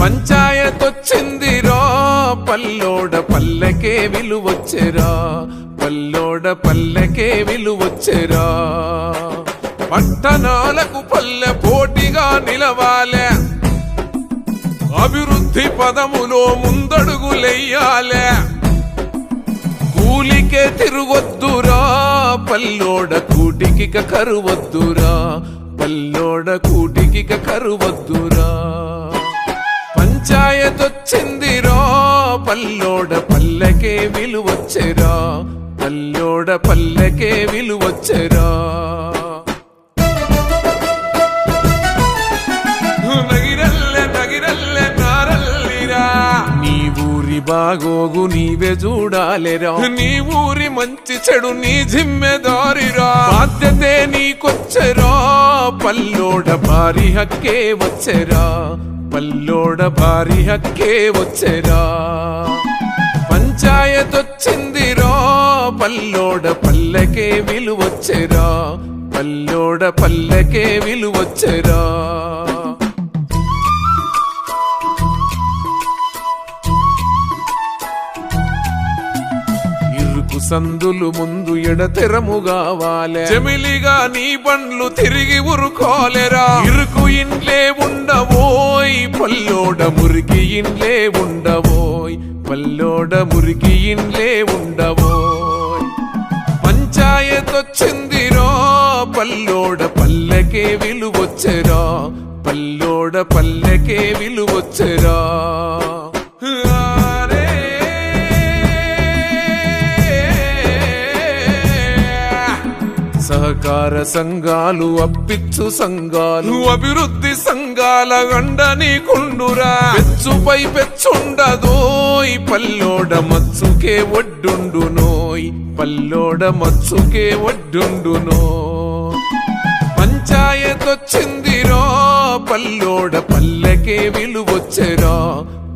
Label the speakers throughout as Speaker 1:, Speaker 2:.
Speaker 1: పంచాయతొచ్చిందిరా పల్లోడ పల్లెకే విలువచ్చెరా పల్లోడ పల్లెకే విలువచ్చెరా. పట్టణాలకు పల్లె పోటీగా నిలవాలే అభివృద్ధి పదములో ముందడుగులెయ్యాలే కూలికే తిరుగొద్దురా పల్లోడ కూటికిక కరువద్దురా పల్లోడ కూటికిక కరువద్దురా. పంచాయతొచ్చిందిరా. పల్లోడ పల్లెకే విలువచ్చెరా. పల్లోడ పల్లెకే విలువచ్చెరా. నీ ఊరి బాగోగు నీవే చూడాలిరా. నీ ఊరి మంచి చెడు నీ జిమ్మెదారిరా బాధ్యతే నీకొచ్చరా. పల్లోడ భారీ హక్కే వచ్చెరా. పల్లోడ భారీ హక్కే వచ్చెరా. పంచాయతొచ్చిందిరా పల్లోడ పల్లెకే విలువచ్చెరా. పల్లోడ పల్లెకే విలువచ్చెరా. సందులు ముందు ఎడతెరము కావాలే చెమిలిగా నీ బండ్లు తిరిగి ఉరుకోలేరా ఇరుకు ఇండ్లే ఉండవోయ్ పల్లోడ మురికి ఇండ్లే ఉండవోయ్ పల్లోడ మురికి ఇండ్లే ఉండవోయ్. పంచాయతొచ్చిందిరా పల్లోడ పల్లెకే విలువచ్చెరా పల్లోడ పల్లెకే విలువచ్చెరా. సహకార సంఘాలు అప్పిచ్చు సంఘాలు. అభివృద్ధి సంఘాల గండ నీకుండురా. పెచ్చుపై పెచ్చుండదోయ్ పల్లోడ మచ్చుకే ఒడ్డుండునోయ్ పల్లోడ మచ్చుకే ఒడ్డుండునో పంచాయతొచ్చిందిరా పల్లోడ పల్లెకే విలువచ్చెరా.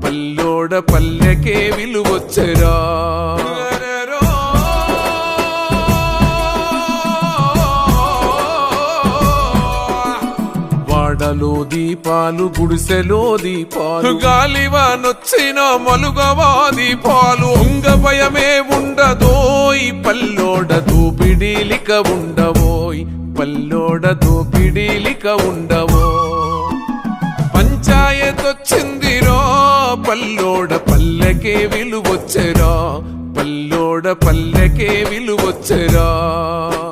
Speaker 1: పల్లోడ పల్లెకే విలువచ్చెరా. గుడిసెలో దీపాలు గుడిసెలో దీపాలు. గాలివానొచ్చిన మలుగవా దీపాలు. ఉంగ భయమే ఉండదోయ్ పల్లోడ దూపిడీలిక ఉండవోయ్. పల్లోడ దూపిడీలిక ఉండవో పంచాయతొచ్చిందిరా పల్లోడ పల్లెకే విలువొచ్చరా. పల్లోడ పల్లెకే విలువొచ్చరా.